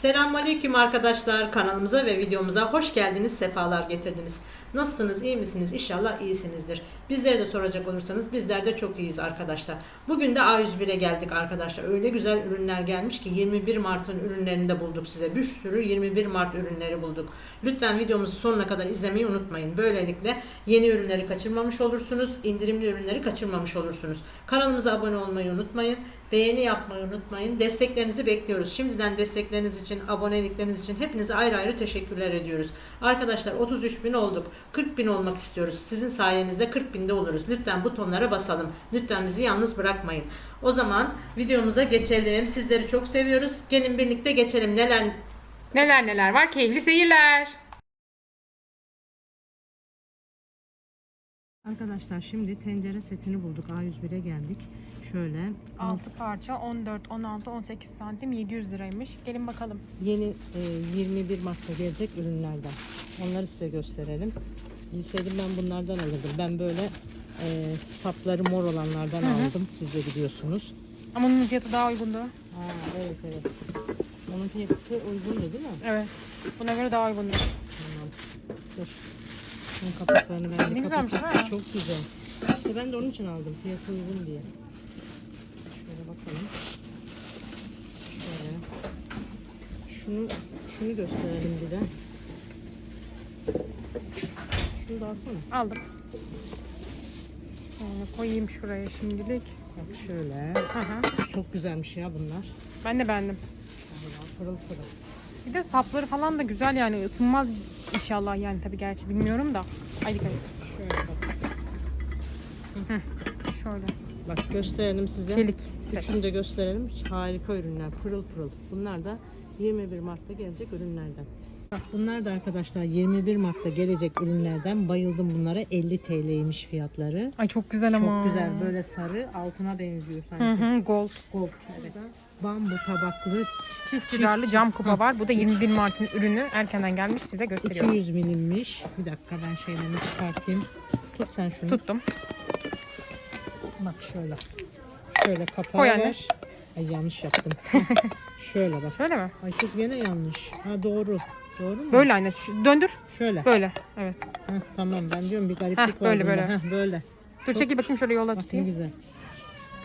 Selamünaleyküm arkadaşlar. Kanalımıza ve videomuza hoş geldiniz, sefalar getirdiniz. Nasılsınız, iyi misiniz? İnşallah iyisinizdir. Bizleri de soracak olursanız bizler de çok iyiyiz arkadaşlar. Bugün de A101'e geldik arkadaşlar. Öyle güzel ürünler gelmiş ki 21 Mart'ın ürünlerini de bulduk size. Bir sürü 21 Mart ürünleri bulduk. Lütfen videomuzu sonuna kadar izlemeyi unutmayın. Böylelikle yeni ürünleri kaçırmamış olursunuz. indirimli ürünleri kaçırmamış olursunuz. Kanalımıza abone olmayı unutmayın. Beğeni yapmayı unutmayın. Desteklerinizi bekliyoruz. Şimdiden destekleriniz için, abonelikleriniz için hepinize ayrı ayrı teşekkürler ediyoruz. Arkadaşlar 33 bin olduk. 40 bin olmak istiyoruz. Sizin sayenizde 40 binde oluruz. Lütfen butonlara basalım. Lütfen bizi yalnız bırakmayın. O zaman videomuza geçelim. Sizleri çok seviyoruz. Gelin birlikte geçelim. Neler Neler neler var keyifli seyirler. Arkadaşlar şimdi tencere setini bulduk. A101'e geldik. Şöyle 6 parça 14, 16, 18 santim 700 liraymış. Gelin bakalım. yeni e, 21 Mart'ta gelecek ürünlerden. Onları size gösterelim. Bilseydim ben bunlardan alırdım. Ben böyle e, sapları mor olanlardan aldım. Siz de biliyorsunuz. Ama onun fiyatı daha uygundu. Ha, evet evet. Onun fiyatı uygundu değil mi? Evet. Buna göre daha uygundu. Tamam. Dur. Bunun kapaklarını ben de güzelmiş, ha? Çok güzel. İşte ben de onun için aldım. Fiyatı uygun diye. Şöyle bakalım. Şöyle. Şunu, şunu gösterelim bir de. Şunu da alsana. Aldım. Şöyle koyayım şuraya şimdilik. Bak şöyle. Hı. Çok güzelmiş ya bunlar. Ben de beğendim. Vallahi Pırıl pırıl. Bir de sapları falan da güzel yani ısınmaz inşallah yani tabii gerçi bilmiyorum da. Ay dikkat et. Şöyle bak. Şöyle. Bak gösterelim size. Çelik. Üçünü de gösterelim. Harika ürünler. Pırıl pırıl. Bunlar da 21 Mart'ta gelecek ürünlerden. Bak bunlar da arkadaşlar 21 Mart'ta gelecek ürünlerden. Bayıldım bunlara. 50 TL'ymiş fiyatları. Ay çok güzel ama. Çok güzel. Böyle sarı altına benziyor sanki. Hı hı gold. Gold. Evet. Bambu tabaklı Çift fidarlı cam kupa var. Bu da 21 Mart'ın ürünü. Erkenden gelmiş size gösteriyorum. 200 milimmiş. Bir dakika ben şeylerini çıkartayım. Tut sen şunu. Tuttum. Bak şöyle. Şöyle kapağı Koy anne. ver. Ay yanlış yaptım. şöyle bak. Şöyle mi? Ay kız gene yanlış. Ha doğru. Doğru mu? Böyle anne. Şu- Döndür. Şöyle. Böyle. Evet. Heh, tamam ben diyorum bir gariplik Heh, var böyle, bunda. böyle. Heh, böyle. Dur çekil bakayım şöyle yola Bak ne tutayım. güzel.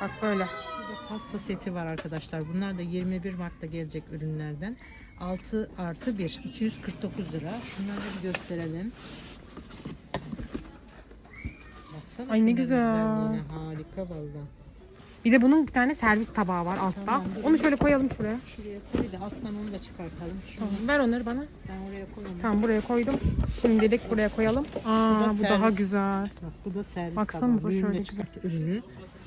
Bak böyle. Pasta seti var arkadaşlar. Bunlar da 21 Mart'ta gelecek ürünlerden. 6 artı 1. 249 lira. Şunları bir gösterelim. Baksana Ay ne şunların güzel. güzelliğine. Harika valla. Bir de bunun bir tane servis tabağı var altta. Tamam, dur. Onu şöyle koyalım şuraya. Şuraya koy da alttan onu da çıkartalım. Şunu ver onları bana. sen oraya koy onu. Tamam buraya koydum. Şimdilik buraya koyalım. Aa da bu daha servis. güzel. Bak bu da servis Baksanıza tabağı. Şöyle çıkarttı ürünü.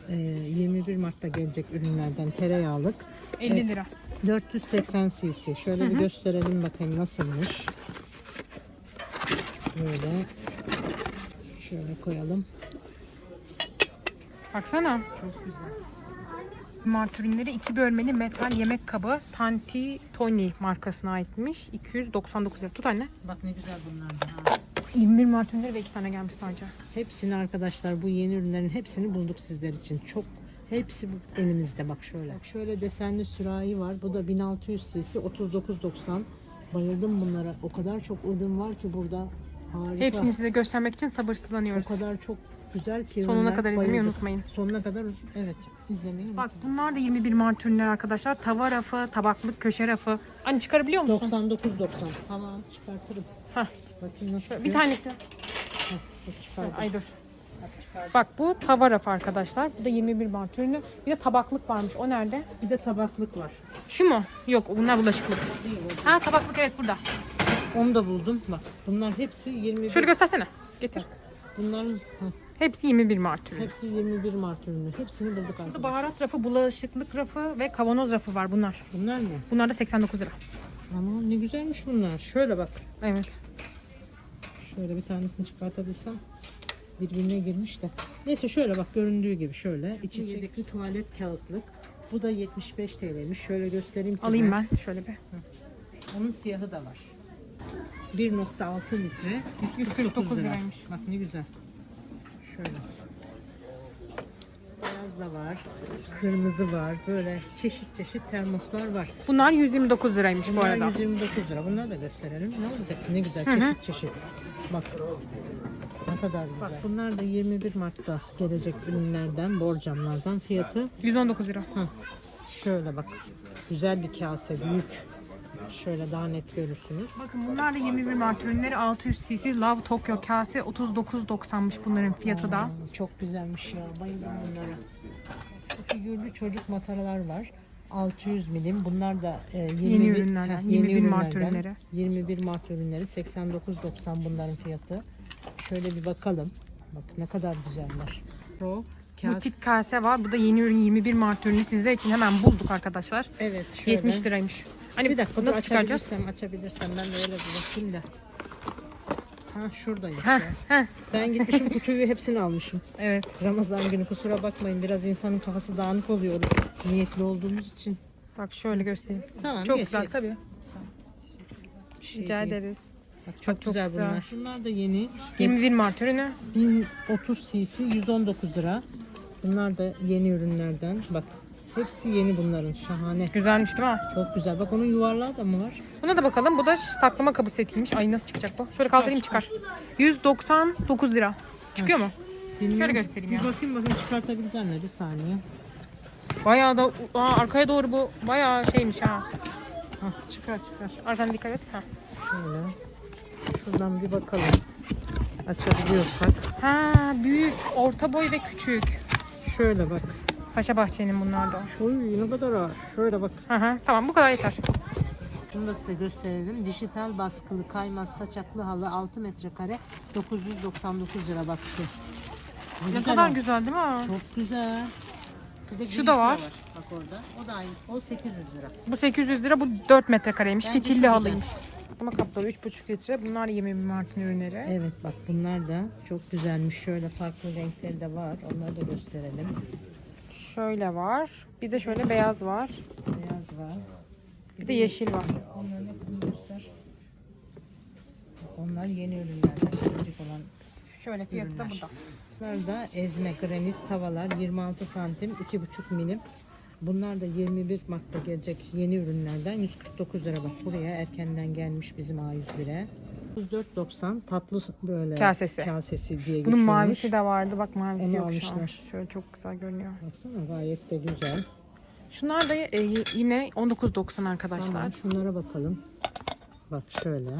Ee, 21 Mart'ta gelecek ürünlerden tereyağlık. 50 lira. 480 cc. Şöyle bir gösterelim bakayım nasılmış. Böyle. Şöyle koyalım. Baksana. Çok güzel. Mart ürünleri iki bölmeli metal yemek kabı Tanti Tony markasına aitmiş. 299 lira. Tut anne. Bak ne güzel bunlar. 21 Mart ürünleri ve iki tane gelmiş sadece. Hepsini arkadaşlar bu yeni ürünlerin hepsini bulduk sizler için. Çok hepsi elimizde bak şöyle. Bak şöyle desenli sürahi var. Bu da 1600 cc 39.90. Bayıldım bunlara. O kadar çok ürün var ki burada. Harika. Hepsini size göstermek için o sabırsızlanıyoruz. kadar çok güzel ki Sonuna ürünler. kadar izlemeyi Bayıldık. unutmayın. Sonuna kadar evet izlemeyi Bak bunlar da 21 Mart ürünleri arkadaşlar. Tava rafı, tabaklık, köşe rafı. Anne çıkarabiliyor musun? 99.90. Tamam çıkartırım. Hah. Bakayım nasıl Bir çıkıyor. tanesi. Heh, bak çıkardım. Ay dur. Bak çıkardım. Bak bu tava rafı arkadaşlar. Bu da 21 Mart ürünü. Bir de tabaklık varmış. O nerede? Bir de tabaklık var. Şu mu? Yok bunlar bulaşıklık. Değil o. Ha tabaklık evet burada. Onu da buldum. Bak bunlar hepsi 21. Şöyle göstersene. Getir. Bunların heh, Hepsi 21 Mart ürünü. hepsi 21 Mart ürünü. Hepsini bulduk Burada arkadaşlar. baharat rafı, bulaşıklık rafı ve kavanoz rafı var bunlar. Bunlar mı? Bunlar da 89 lira. Aman ne güzelmiş bunlar. Şöyle bak. Evet. Şöyle bir tanesini çıkartabilsem birbirine girmiş de. Neyse şöyle bak göründüğü gibi şöyle. İçi yedekli tuvalet kağıtlık. Bu da 75 TL'ymiş. Şöyle göstereyim size. Alayım ben şöyle bir. Onun siyahı da var. 1.6 litre. 149 149 lira. liraymış. Bak ne güzel. Şöyle. Beyaz da var. Kırmızı var. Böyle çeşit çeşit termoslar var. Bunlar 129 liraymış bu Bunlar arada. 129 lira. Bunları da gösterelim. Ne olacak? Ne güzel çeşit çeşit. Bak. Ne kadar güzel. Bak bunlar da 21 Mart'ta gelecek ürünlerden, borcamlardan. Fiyatı 119 lira. Hı. Şöyle bak. Güzel bir kase, büyük. Şöyle daha net görürsünüz. Bakın bunlar da 21 Mart ürünleri 600 cc Love Tokyo kase 39.90'mış bunların fiyatı da. Çok güzelmiş ya. Bayıldım bunlara. Bu figürlü çocuk mataralar var. 600 milim. Bunlar da e, 21, Yeni ürünlerden, heh, 21 Mart ürünlerden. ürünleri. 21 Mart ürünleri 89.90 bunların fiyatı. Şöyle bir bakalım. Bak ne kadar güzeller. Pro Bu kase. tip kase var. Bu da yeni ürün 21 Mart ürünü sizler için hemen bulduk arkadaşlar. Evet şöyle. 70 liraymış. Hani Bir dakika nasıl çıkaracağız? açabilirsem ben de öyle bir bakayım da. Ha şuradaymış Heh, ya. heh. Ben gitmişim kutuyu hepsini almışım. Evet. Ramazan günü kusura bakmayın biraz insanın kafası dağınık oluyor niyetli olduğumuz için. Bak şöyle göstereyim. Tamam Çok geç, güzel geç. tabii. Şey Rica değil. ederiz. Bak, çok, Bak, çok güzel, güzel. bunlar. Bunlar da yeni. 21 Mart ürünü. 1030 cc 119 lira. Bunlar da yeni ürünlerden. Bak hepsi yeni bunların. Şahane. Güzelmiş değil mi? Çok güzel. Bak onun yuvarlağı da mı var? Buna da bakalım. Bu da saklama kabı setiymiş. Ay nasıl çıkacak bu? Şöyle kaldırayım çıkar. 199 lira. Çıkıyor mu? Bilmiyorum. Şöyle göstereyim ya. Bir bakayım bakayım çıkartabileceğim mi? Bir saniye. Bayağı da Aa, arkaya doğru bu bayağı şeymiş ha. Hah, çıkar çıkar. Arkadan dikkat et. Ha. Şöyle. Şuradan bir bakalım. Açabiliyorsak. ha büyük, orta boy ve küçük. Şöyle bak. Paşa Bahçe'nin bunlar da. Oy ne kadar ağır. Şöyle bak. Hı hı, tamam bu kadar yeter. Bunu da size gösterelim. Dijital baskılı kaymaz saçaklı halı 6 metrekare 999 lira bak şu. Ne güzel kadar güzel değil mi? Çok güzel. Bir de Şu da var. Bak orada. O da aynı. O 800 lira. Bu 800 lira, bu 4 metrekareymiş. Bence Fitilli şu halıymış. Ama kapları 3,5 litre. Bunlar 21 Mart'ın ürünleri. Evet bak bunlar da çok güzelmiş. Şöyle farklı renkleri de var. Onları da gösterelim. Şöyle var. Bir de şöyle beyaz var. Beyaz var. Bir de yeşil var. Onların hepsini göster. Bak Onlar yeni gelecek olan Şöyle fiyatı da Ürünler. burada. Bunlar da ezme granit tavalar 26 santim 2,5 milim. Bunlar da 21 Mart'ta gelecek yeni ürünlerden 149 lira bak buraya erkenden gelmiş bizim A101'e. 34.90 tatlı böyle Kasesi. kasesi diye geçiyormuş. Bunun mavisi de vardı. Bak mavisi Onu yok şu an. almışlar. Şöyle çok güzel görünüyor. Baksana gayet de güzel. Şunlar da e, yine 19.90 arkadaşlar. Tamam şunlara bakalım. Bak şöyle.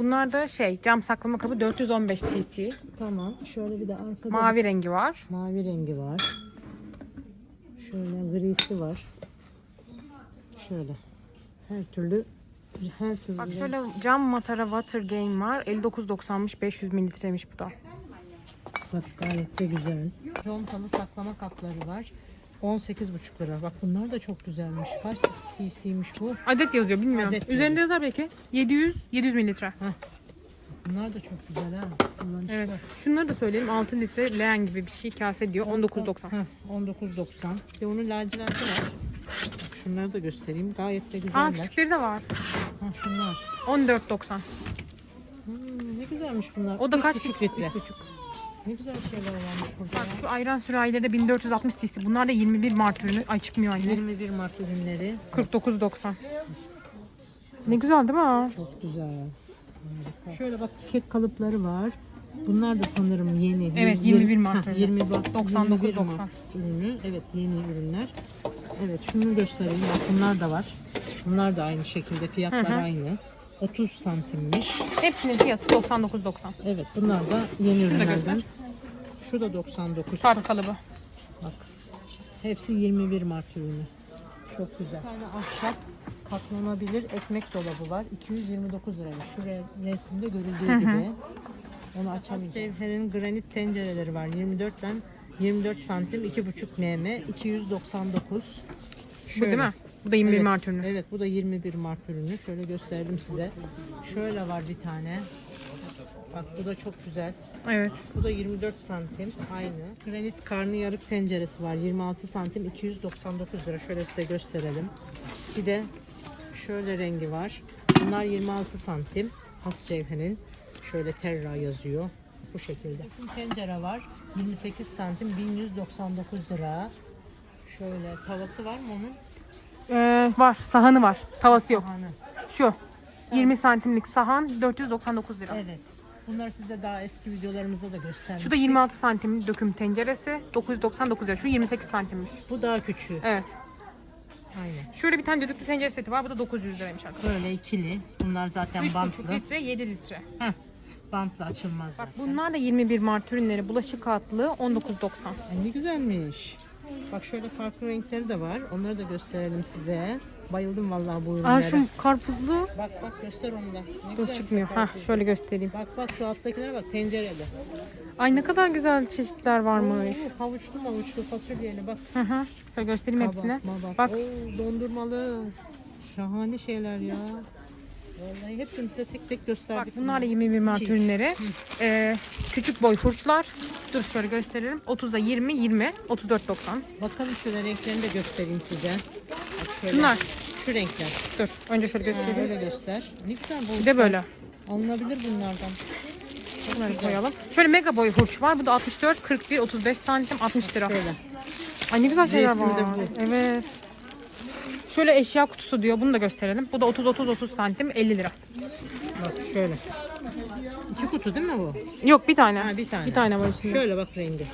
Bunlar da şey cam saklama kabı 415 cc. Tamam. Şöyle bir de arkada Mavi rengi var. mavi rengi var. Şöyle grisi var. Şöyle. Her türlü her türlü Bak şöyle cam matara water game var. 59.90'mış 500 mililitremiş bu da. Bak gayet de güzel. Contalı saklama kapları var. 18,5 lira. Bak bunlar da çok güzelmiş. Kaç cc'ymiş bu? Adet yazıyor bilmiyorum. Adet Üzerinde yazar belki. 700 700 mililitre. Bunlar da çok güzel ha. Kullanışlı. Evet. Şunları da söyleyelim. 6 litre leğen gibi bir şey kase diyor. 19.90. Heh, 19.90. Bir de onun laciverti var. Bak şunları da göstereyim. Gayet de Aa güzeller. küçükleri de var. Ha, şunlar. 14.90. Hmm, ne güzelmiş bunlar. O da Üç kaç buçuk litre. Ne güzel şeyler varmış burada. Bak ya. şu ayran sürahileri de 1460 cc. Bunlar da 21 Mart ürünü. Ay çıkmıyor anne. 21 Mart ürünleri. 49.90. Ne güzel değil mi? Çok güzel. Şöyle bak kek kalıpları var. Bunlar da sanırım yeni. Evet, Yir- 21 Mart ürünü. 20 bak, 99.90. 21 Mart ürünü. Evet yeni ürünler. Evet şunu göstereyim. Bak bunlar da var. Bunlar da aynı şekilde. Fiyatlar Hı hı. aynı. 30 santimmiş. Hepsinin fiyatı 99.90. Evet bunlar da yeni Şunu da ürünlerden. göster. Şu da 99. Park kalıbı. Bak. Hepsi 21 Mart ürünü. Çok güzel. Bir tane ahşap katlanabilir ekmek dolabı var. 229 liraymış. Şu re- resimde görüldüğü gibi. Onu açamayacağım. Cevher'in granit tencereleri var. 24'ten 24 santim 2,5 mm 299. Bu değil mi? Bu da 21 Evet, Mart ürünü. Evet bu da 21 Mart ürünü. Şöyle gösterdim size. Şöyle var bir tane. Bak bu da çok güzel. Evet. Bu da 24 santim aynı. Granit karnıyarık tenceresi var. 26 santim 299 lira. Şöyle size gösterelim. Bir de şöyle rengi var. Bunlar 26 santim. Has cevherin. Şöyle terra yazıyor. Bu şekilde. Tencere var. 28 santim 1199 lira. Şöyle tavası var mı onun? Ee, var. Sahanı var. Tavası yok. Sahanı. Şu. 20 santimlik sahan 499 lira. Evet. Bunları size daha eski videolarımızda da göstermiştim. Şu da 26 santim döküm tenceresi 999 lira. Şu 28 santimmiş. Bu daha küçüğü. Evet. Aynen. Şöyle bir tane düdüklü tencere seti var. Bu da 900 liraymış arkadaşlar. Böyle ikili. Bunlar zaten 3,5 bantlı. litre 7 litre. Heh. Bantlı açılmaz Bak zaten. bunlar da 21 Mart ürünleri. Bulaşık altlığı 19.90. Ay, ne güzelmiş. Bak şöyle farklı renkleri de var. Onları da gösterelim size. Bayıldım vallahi bu ürünlere. Aa şu karpuzlu. Bak bak göster onu da. Ne Dur güzel çıkmıyor. Ha şöyle göstereyim. Bak bak şu alttakilere bak tencereli. Ay ne kadar güzel çeşitler varmış. Oo, havuçlu mavuçlu fasulyeli bak. Hı hı. Şöyle göstereyim hepsini. Kabak, mabak. Bak. Oo, dondurmalı. Şahane şeyler ya. Vallahi hepsini size tek tek Bak gösterdik. bunlar da 21 Mart İki. ürünleri. Ee, küçük boy fırçlar. Dur şöyle gösterelim. 30'a 20, 20, 34.90. Bakalım şöyle renklerini de göstereyim size. Bak şöyle. Şunlar. Şu renkler. Dur önce şöyle Ha, göstereyim. öyle göster. Ne güzel bu. Bir de böyle. Alınabilir bunlardan. Bunları koyalım. Şöyle mega boy hurç var. Bu da 64, 41, 35 santim, 60 lira. Şöyle. Ay ne güzel şeyler Resmi de var. bu. Evet. Şöyle eşya kutusu diyor. Bunu da gösterelim. Bu da 30 30 30 santim 50 lira. Bak şöyle. İki kutu değil mi bu? Yok bir tane. Ha, bir tane. Bir tane var içinde. Şöyle bak rengi.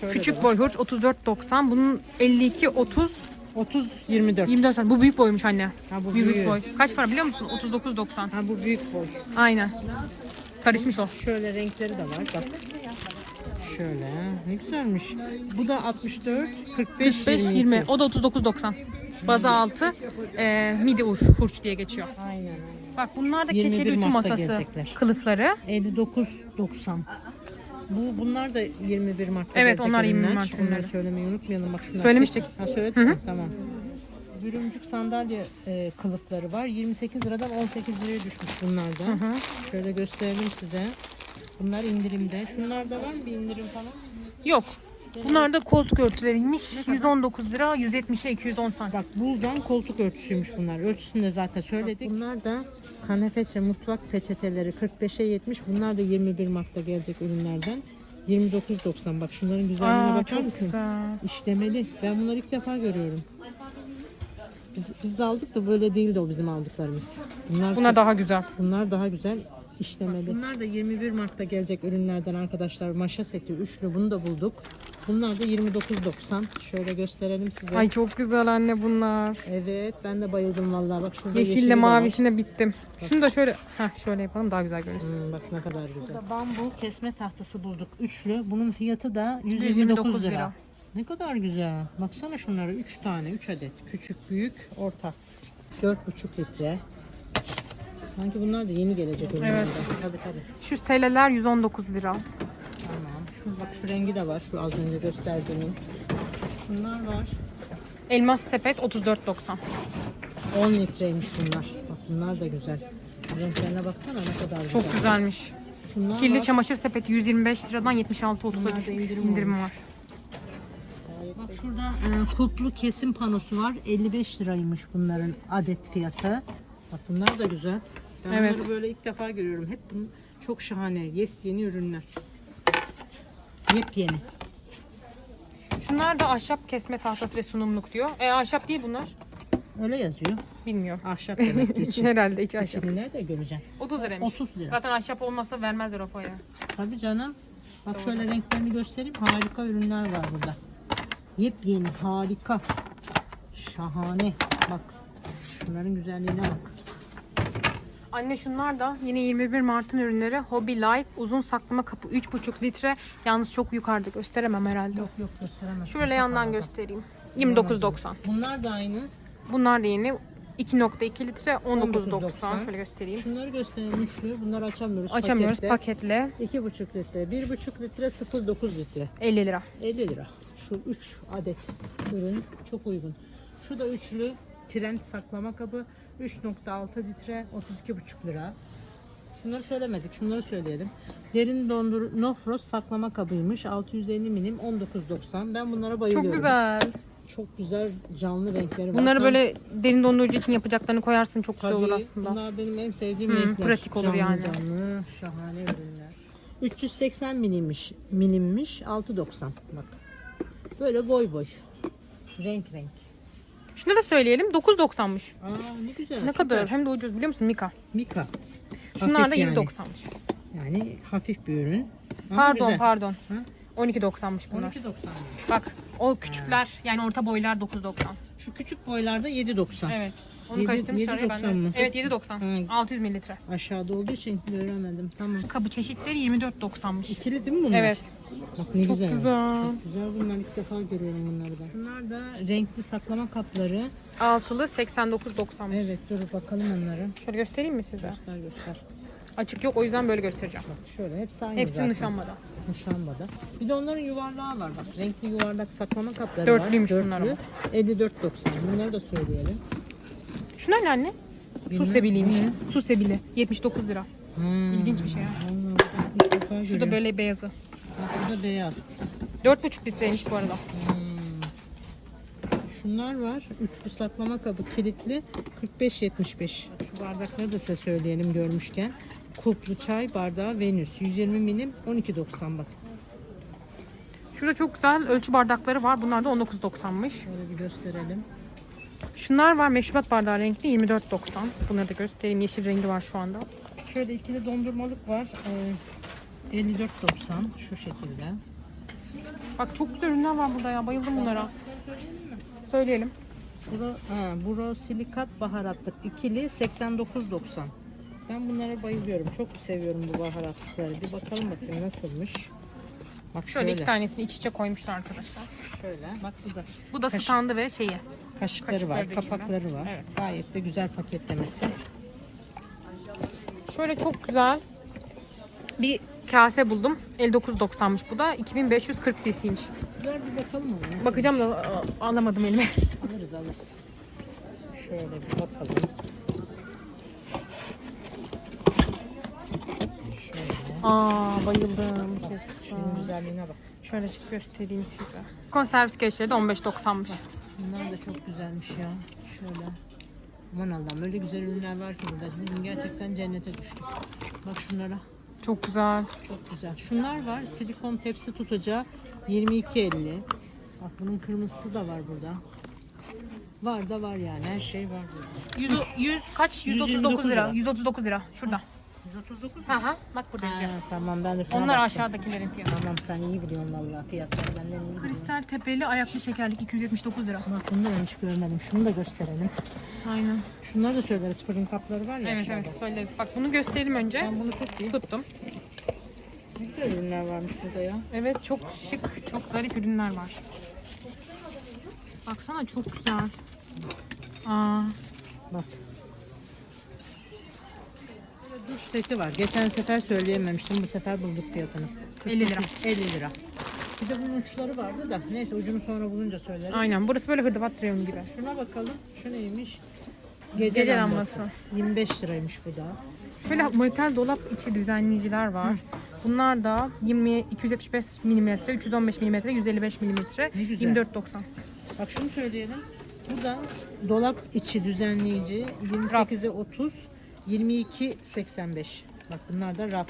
Şöyle de Küçük bak. boy hurç 34.90. Bunun 52 30 30 24. 24 santim. Bu büyük boymuş anne. Ha bu büyük büyük. boy. Kaç para biliyor musun? 39.90. Ha bu büyük boy. Aynen. Karışmış o. Şöyle renkleri de var bak. Şöyle ne güzelmiş. Bu da 64 45 45 22. 20. O da 39.90. Bazı altı e, midi uç, hurç diye geçiyor. Aynen. aynen. Bak bunlar da 21 keçeli ütü Mart'ta masası gelecekler. kılıfları. 59 90. Bu bunlar da 21 Mart'ta Evet, gelecek onlar 21 ürünler. Mart ürünleri. Söylemeyi unutmayalım bak şunlar. Söylemiştik. Ha söyledik mi? Tamam. Bürümcük sandalye e, kılıfları var. 28 liradan 18 liraya düşmüş bunlar da. Şöyle gösterelim size. Bunlar indirimde. Şunlarda var mı bir indirim falan? Yok. Bunlar da koltuk örtüleriymiş. 119 lira, 170'e 210 santim. Bak buldan koltuk örtüsüymüş bunlar. Ölçüsünü de zaten söyledik. Bunlar da kanepeçe mutfak peçeteleri 45'e 70. Bunlar da 21 Mart'ta gelecek ürünlerden. 29.90 bak şunların güzelliğine Aa, bakar çok mısın? güzel. İşlemeli. Ben bunları ilk defa görüyorum. Biz, biz de aldık da böyle değildi o bizim aldıklarımız. Bunlar Bunlar çok- daha güzel. Bunlar daha güzel işlemeli. Bunlar da 21 Mart'ta gelecek ürünlerden arkadaşlar. Maşa seti üçlü bunu da bulduk. Bunlar da 29.90. Şöyle gösterelim size. Ay çok güzel anne bunlar. Evet ben de bayıldım vallahi. Bak şurada Yeşille yeşili de var. mavisine bittim. Şunu da şöyle, heh, şöyle yapalım daha güzel görünsün. Hmm, bak ne kadar güzel. Burada bambu kesme tahtası bulduk. Üçlü. Bunun fiyatı da 129 129 lira. lira. Ne kadar güzel. Baksana şunlara 3 tane, 3 adet. Küçük, büyük, orta. 4,5 litre. Sanki bunlar da yeni gelecek. Evet. Tabii tabii. Şu seleler 119 lira. Şu bak şu rengi de var. Şu az önce gösterdiğimin. Şunlar var. Elmas sepet 34.90. 10 litreymiş bunlar. Bak bunlar da güzel. Renklerine baksana ne kadar güzel. Çok güzelmiş. Şunlar Kirli var. çamaşır sepeti 125 liradan 76.30'a Bunlarda düşmüş. indirim var. Bak şurada e, kutlu kesim panosu var. 55 liraymış bunların adet fiyatı. Bak bunlar da güzel. Ben Evet. bunları böyle ilk defa görüyorum. Hep bunun çok şahane. Yes yeni ürünler. Yepyeni. Şunlar da ahşap kesme tahtası ve sunumluk diyor. E ahşap değil bunlar. Öyle yazıyor. Bilmiyorum. Ahşap demek ki için. Herhalde hiç ahşap. İçini nerede göreceksin? 30 liraymış. 30 lira. Zaten ahşap olmasa vermezler o parayı. Tabii canım. Bak şöyle renklerini göstereyim. Harika ürünler var burada. Yepyeni, harika. Şahane. Bak. Şunların güzelliğine bak. Anne şunlar da yine 21 Mart'ın ürünleri. Hobby Life uzun saklama kapı 3,5 litre. Yalnız çok yukarıda gösteremem herhalde. Yok yok gösteremezsin. Şöyle Çok yandan havada. göstereyim. 29.90. Bunlar da aynı. Bunlar da yeni 2.2 litre 19.90. 19.90. Şöyle göstereyim. Şunları gösterelim üçlü. Bunları açamıyoruz. Açamıyoruz pakette. paketle 2,5 litre, 1,5 litre, 0,9 litre. 50 lira. 50 lira. Şu 3 adet ürün çok uygun. Şu da üçlü trend saklama kabı 3.6 litre 32,5 lira. Şunları söylemedik. Şunları söyleyelim. Derin dondur no frost saklama kabıymış. 650 milim 19.90. Ben bunlara bayılıyorum. Çok güzel. Çok güzel canlı renkleri var. Bunları böyle derin dondurucu için yapacaklarını koyarsın çok güzel olur aslında. bunlar benim en sevdiğim Hı, renkler. pratik olur canlı yani. Canlı, şahane ürünler. 380 milimmiş, milimmiş 6.90 bak. Böyle boy boy. Renk renk. Şunu da söyleyelim 9.90'mış. Aa ne güzel. Ne süper. kadar hem de ucuz biliyor musun Mika? Mika. Şunlar da Hafif yani. 7.90'mış. Yani hafif bir ürün. Ama Pardon güzel. pardon. Hı? 12.90'mış bunlar. 12.90. Bak o küçükler yani orta boylar 9.90. Şu küçük boylarda 7.90. Evet. Onu Yedi- karıştırmışlar ya 7.90 bende. mı? Evet 7.90. Hı. 600 mililitre. Aşağıda olduğu için göremedim. Tamam. Kabı çeşitleri 24.90'mış. İkili değil mi bunlar? Evet. Bak ne Çok güzel. güzel. Çok güzel bunlar ilk defa görüyorum bunları da. Şunlar da renkli saklama kapları. Altılı 89.90'mış. Evet dur bakalım onları. Şöyle göstereyim mi size? Göster göster. Açık yok o yüzden böyle göstereceğim. Bak şöyle hepsi aynı Hepsi zaten. nişanmada. Muşambada. Bir de onların yuvarlağı var bak. Renkli yuvarlak saklama kapları Dörtlüymüş var. bunlar ama. 54.90. Bunları da söyleyelim. Şunlar ne anne? Su Bilmem. sebiliymiş. Ne? Su sebili. 79 lira. Hmm. İlginç bir şey ya. Defa Şurada böyle beyazı. Bak bu da beyaz. 4,5 litreymiş bu arada. Hmm. Şunlar var. Üçlü saklama kabı kilitli 45.75. Şu bardakları da size söyleyelim görmüşken. Kuplu çay bardağı Venüs 120 milim 12.90 bak. Şurada çok güzel ölçü bardakları var. Bunlar da 19.90'mış. Şöyle bir gösterelim. Şunlar var meşrubat bardağı renkli 24.90. Bunları da göstereyim. Yeşil rengi var şu anda. Şöyle ikili dondurmalık var. Ee, 54.90 şu şekilde. Bak çok güzel ürünler var burada ya. Bayıldım bunlara. Söyleyelim. Buro, ha, borosilikat baharatlık ikili 89.90. Ben bunlara bayılıyorum. Çok seviyorum bu baharatlıkları. Bir bakalım bakayım nasılmış. Bak Şöyle, şöyle. iki tanesini iç içe koymuşlar arkadaşlar. Şöyle. Bak bu da Bu da Kaş- standı ve şeyi. Kaşıkları var, kapakları var. Evet. Gayet de güzel paketlemesi. Şöyle çok güzel bir kase buldum. 59.90'mış bu da. 2540 cc'ymiş. Ver bir bakalım ona. Bakacağım da alamadım elime. Alırız alırız. Şöyle bir bakalım. Aa bayıldım. Çok Şunun güzel. güzelliğine bak. Şöyle göstereyim size. Konservis geçleri de 15.90'mış. Bunlar da çok güzelmiş ya. Şöyle. Aman Allah'ım öyle güzel ürünler var ki burada. Bugün gerçekten cennete düştük. Bak şunlara. Çok güzel. Çok güzel. Şunlar var. Silikon tepsi tutacağı 22.50. Bak bunun kırmızısı da var burada. Var da var yani. Her şey var burada. 100, 100 kaç? 139 129 lira. lira. 139 lira. Şurada. 139 Ha ha. Bak burada Ha, yazıyor. tamam ben de şuna Onlar bakacağım. aşağıdakilerin fiyatı. Tamam sen iyi biliyorsun vallahi fiyatları benden iyi biliyorsun. Kristal tepeli ayaklı şekerlik 279 lira. Bak bunu da ben hiç görmedim. Şunu da gösterelim. Aynen. Şunları da söyleriz. Fırın kapları var ya Evet aşağıda. evet söyleriz. Bak bunu gösterelim önce. Sen bunu tut bir. Tuttum. Ne güzel ürünler varmış burada ya. Evet çok şık, çok zarif ürünler var. Baksana çok güzel. Aa, Bak. Duş seti var. Geçen sefer söyleyememiştim. Bu sefer bulduk fiyatını. 50 lira. 50 lira. Bir de bunun uçları vardı da. Neyse ucunu sonra bulunca söyleriz. aynen. Burası böyle hırdavat reyonu gibi. Şuna bakalım. Şu neymiş? Gece, Gece lambası. lambası. 25 liraymış bu da. Şöyle metal dolap içi düzenleyiciler var. Bunlar da 20 275 mm, 315 mm, 155 mm, Ne güzel. 24.90. Bak şunu söyleyelim. Bu da dolap içi düzenleyici 28'e 30 22.85. Bak bunlar da raf.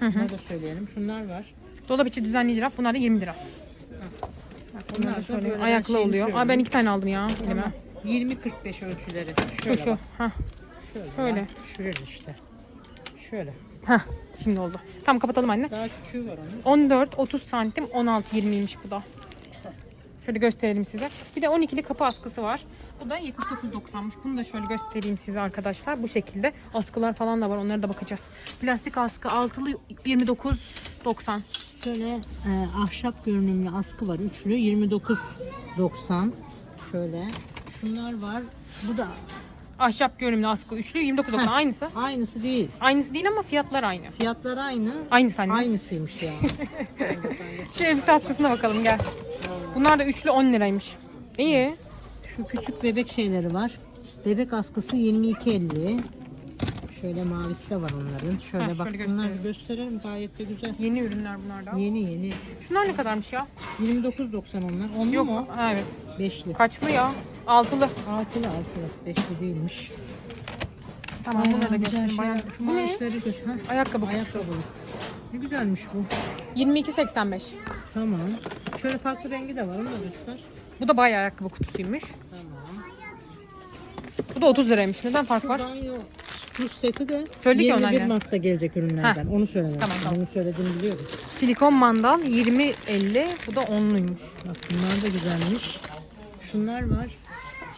Bunları da söyleyelim. Şunlar var. Dolap içi düzenleyici raf bunlar da 20 lira. Bak bunlar da şöyle böyle ayaklı şeyini oluyor. Aa, söyleyeyim. ben iki tane aldım ya elime. Tamam. 20-45 ölçüleri. Şu Şöyle şu. bak. Hah. Şöyle. Şöyle. Şuraya işte. Şöyle. Hah. Şimdi oldu. Tamam kapatalım anne. Daha küçüğü var onun. 14 30 santim 16 20'ymiş bu da. Şöyle gösterelim size. Bir de 12'li kapı askısı var. Bu da 79.90'mış. Bunu da şöyle göstereyim size arkadaşlar. Bu şekilde askılar falan da var. Onlara da bakacağız. Plastik askı altılı 29.90. Şöyle e, ahşap görünümlü askı var. Üçlü 29.90. Şöyle. Şunlar var. Bu da Ahşap görünümlü askı üçlü 29.90 aynısı. aynısı değil. Aynısı değil ama fiyatlar aynı. Fiyatlar aynı. Aynısı anne. Aynısıymış ya. Şu elbise askısına bakalım gel. Bunlar da üçlü 10 liraymış. İyi. Şu küçük bebek şeyleri var. Bebek askısı 22.50. Şöyle mavisi de var onların. Şöyle Heh, bak şöyle bunları gösterelim. gösterelim. Gayet de güzel. Yeni ürünler bunlar da. Yeni yeni. Şunlar ne kadarmış ya? 29.90 onlar. Onlu Yok. mu? Evet. Beşli. Kaçlı ya? Altılı. Altılı altılı. Beşli değilmiş. Tamam Aa, bunları da göstereyim. Bayağı. şeyler. Şu Bu ne? maaşları göster. Ha, Ayakkabı. Ayakkabı. Ne güzelmiş bu. 22.85. Tamam. Şöyle farklı rengi de var onu da göster. Bu da bayağı ayakkabı kutusuymuş. Tamam. Bu da 30 liraymış. Neden fark var? banyo duş seti de Söyledik ya onu 21 anne. Mart'ta gelecek ürünlerden. Onu söylemek Tamam, tamam. Onu söylediğini biliyorum. Silikon mandal 20.50. Bu da 10'luymuş. Bak bunlar da güzelmiş. Şunlar var.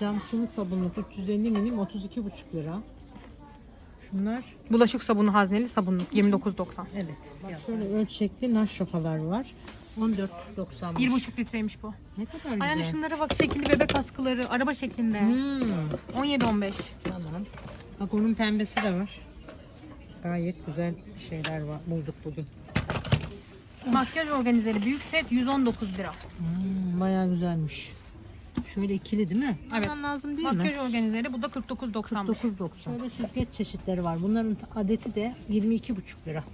Cam sıvı sabunluk 350 milim 32,5 lira. Şunlar Bulaşık sabunu hazneli sabunluk 29.90. evet. Bak şöyle ölçekli naşrafalar var. 14.90. 1.5 litreymiş bu. Ne kadar güzel. Ay yani şunlara bak şekilli bebek askıları araba şeklinde. Hmm, 17-15. tamam. Bak onun pembesi de var. Gayet güzel şeyler var bulduk bugün. Makyaj organizeri büyük set 119 lira. Hmm, bayağı güzelmiş. Şöyle ikili değil mi? Evet. Bundan lazım değil Makyaj mi? organizeri bu da 49.90. 9.90. Şöyle süzgeç çeşitleri var. Bunların adeti de 22,5 lira.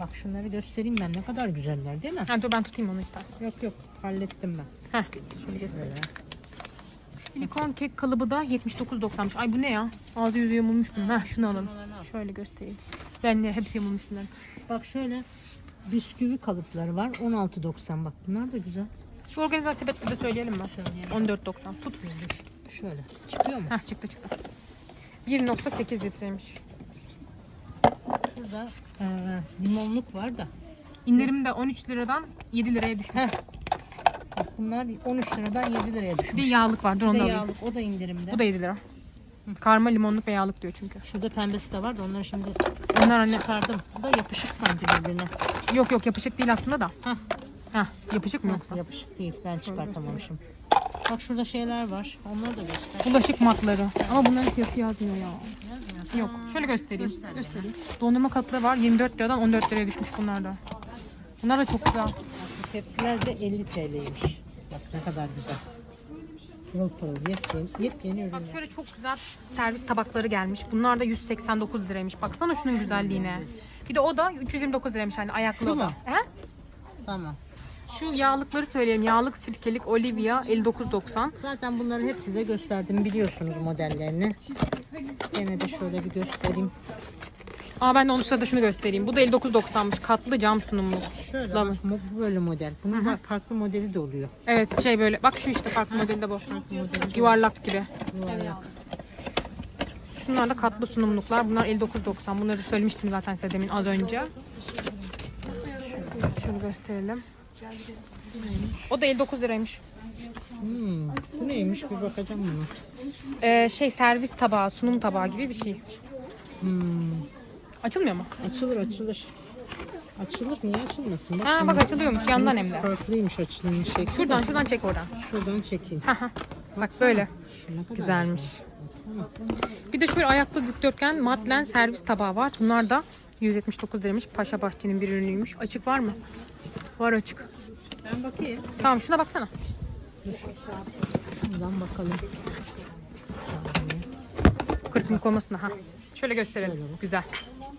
Bak şunları göstereyim ben. Ne kadar güzeller değil mi? Ha, dur ben tutayım onu istersen. Yok yok hallettim ben. Heh, şöyle göstereyim. Silikon kek kalıbı da 79.90'mış. Ay bu ne ya? Ağzı yüzü yamulmuş bunun. Heh, şunu alalım. Şöyle göstereyim. Ben de hepsi yamulmuş bunların. Bak şöyle bisküvi kalıpları var. 16.90 bak bunlar da güzel. Şu organizer sepetleri de söyleyelim mi? Söyleyelim. 14.90. Tut. Şöyle. Çıkıyor mu? Heh çıktı çıktı. 1.8 litreymiş. Şurada e, limonluk var da. İndirimde 13 liradan 7 liraya düşmüş. Heh. Bak bunlar 13 liradan 7 liraya Bir de düşmüş. yağlık var. Dur onu Bir da de alayım. yağlık o da indirimde. Bu da 7 lira. Karma limonluk ve yağlık diyor çünkü. Şurada pembesi de var da onları şimdi Onlar anne çıkardım. Bu da yapışık sanki birbirine. yok yok yapışık değil aslında da. Hah. Heh, yapışık mı yoksa? Yapışık değil. Ben çıkartamamışım. Bak şurada şeyler var. Onları da göster. Bulaşık matları. Ama bunların fiyatı yazmıyor ya. Yok. Şöyle göstereyim. Göstereyim. Dondurma kapları var. 24 liradan 14 liraya düşmüş bunlar da. Bunlar da çok güzel. Bu tepsiler de 50 TL'ymiş. Bak ne kadar güzel. Pırıl pırıl yes, yepyeni Bak ürünler. şöyle çok güzel servis tabakları gelmiş. Bunlar da 189 liraymış. Baksana şunun güzelliğine. Bir de o da 329 liraymış hani ayaklı Şu o da. mu? He? Tamam. Şu yağlıkları söyleyelim. Yağlık sirkelik Olivia 59.90. Zaten bunları hep size gösterdim biliyorsunuz modellerini. Gene de şöyle bir göstereyim. Aa ben de onun sırada şunu göstereyim. Bu da 59.90'mış. Katlı cam sunumlu. Şöyle Tamam. bak, mo- bu böyle model. Bunun bak farklı modeli de oluyor. Evet şey böyle. Bak şu işte farklı modeli de bu. Yuvarlak gibi. Yuvarlak. Şunlar da katlı sunumluklar. Bunlar 59.90. Bunları söylemiştim zaten size demin az önce. Şöyle, şöyle gösterelim. O da 59 liraymış. Hmm, bu neymiş bir bakacağım buna. Ee, şey servis tabağı, sunum tabağı gibi bir şey. Hmm, Açılmıyor mu? açılır açılır. Açılır niye açılmasın? Ha bak açılıyormuş yandan hem de. Farklıymış açılım şekli. Şuradan şuradan çek oradan. Şuradan çekeyim. Bak böyle. Şu ne kadar Güzelmiş. güzel. Baksana. Bir de şöyle ayaklı dikdörtgen matlen servis tabağı var. Bunlar da 179 liraymış. Paşa Bahçe'nin bir ürünüymüş. Açık var mı? Var açık. Ben bakayım. Tamam şuna baksana. Şuradan bakalım. Kırıklık olmasın da ha. Şöyle gösterelim. Güzel.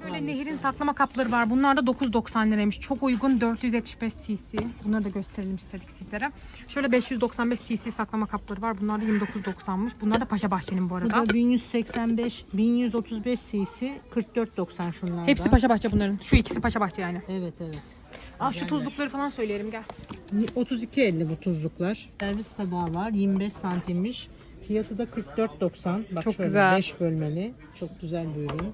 Böyle nehirin saklama kapları var. Bunlar da 9.90 liraymış. Çok uygun 475 cc. Bunları da gösterelim istedik sizlere. Şöyle 595 cc saklama kapları var. Bunlar da 29.90'mış. Bunlar da Paşa Bahçe'nin bu arada. Burada 1185, 1135 cc 44.90 şunlarda. Hepsi Paşa Bahçe bunların. Şu ikisi Paşa Bahçe yani. Evet evet. Aa şu tuzlukları falan söyleyelim gel. 32.50 bu tuzluklar. Servis tabağı var. 25 santimmiş. Fiyatı da 44.90. Bak Çok şöyle güzel. 5 bölmeli. Çok güzel bir ürün.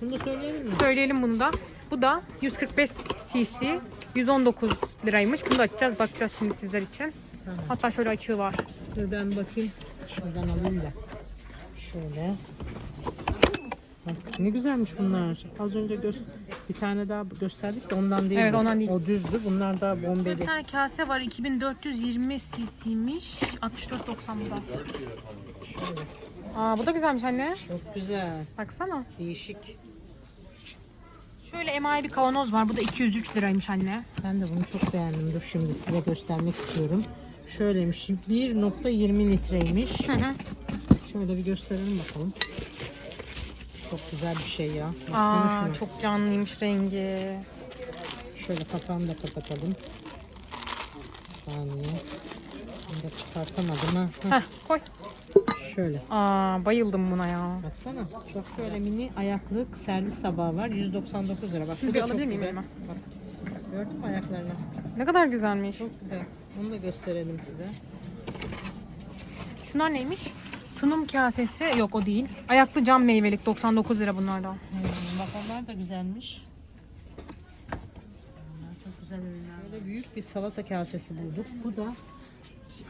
Şunu da söyleyelim mi? Söyleyelim bunu da. Bu da 145 cc 119 liraymış. Bunu da açacağız. Bakacağız şimdi sizler için. Tamam. Hatta şöyle açığı var. Dur ben bakayım. Şuradan alayım da. Şöyle. Bak, ne güzelmiş bunlar. Az önce göz bir tane daha gösterdik de ondan değil. Evet, bu. ondan değil. O düzdü. Bunlar da Şöyle bombeli. bir tane kase var. 2420 cc'miş. 64.90 bu da. Aa bu da güzelmiş anne. Çok güzel. Baksana. Değişik. Şöyle emayi bir kavanoz var. Bu da 203 liraymış anne. Ben de bunu çok beğendim. Dur şimdi size göstermek istiyorum. Şöyleymiş. 1.20 litreymiş. Hı hı. Şöyle bir gösterelim bakalım. Çok güzel bir şey ya. Baksana Aa şuna. çok canlıymış rengi. Şöyle kapağını da kapatalım. Bir saniye. Bunu da çıkartamadım ha. Heh, Heh koy. Şöyle. Aa bayıldım buna ya. Baksana. Çok şöyle mini ayaklık servis tabağı var. 199 lira. Bak Şunu bu bir da çok alabilir miyim güzel. elime? Bak. Gördün mü ayaklarını? Ne kadar güzelmiş. Çok güzel. Onu da gösterelim size. Şunlar neymiş? Sunum kasesi yok o değil. Ayaklı cam meyvelik 99 lira bunlardan. Hmm, bak onlar da güzelmiş. Bunlar çok güzel ürünler. Böyle büyük bir salata kasesi bulduk. Bu da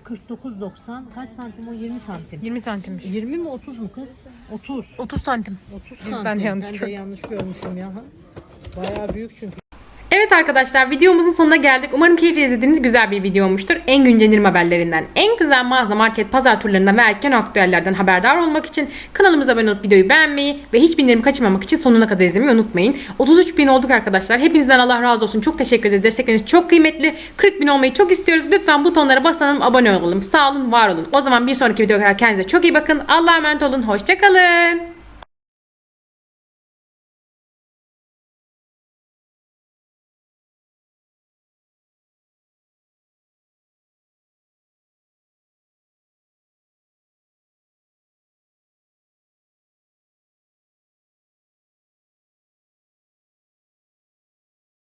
49.90. Kaç santim o? 20 santim. 20 santimmiş. 20 mi 30 mu kız? 30. 30 santim. 30 Ben santim. de yanlış ben de yanlış görmüşüm ya. Bayağı büyük çünkü. Evet arkadaşlar videomuzun sonuna geldik. Umarım keyifle izlediğiniz güzel bir video olmuştur. En güncel indirim haberlerinden, en güzel mağaza, market, pazar turlarından ve erken aktüellerden haberdar olmak için kanalımıza abone olup videoyu beğenmeyi ve hiçbir indirimi kaçırmamak için sonuna kadar izlemeyi unutmayın. 33 bin olduk arkadaşlar. Hepinizden Allah razı olsun. Çok teşekkür ederiz. Destekleriniz çok kıymetli. 40 bin olmayı çok istiyoruz. Lütfen butonlara basalım, abone olalım. Sağ olun, var olun. O zaman bir sonraki videoya kadar kendinize çok iyi bakın. Allah'a emanet olun. Hoşçakalın.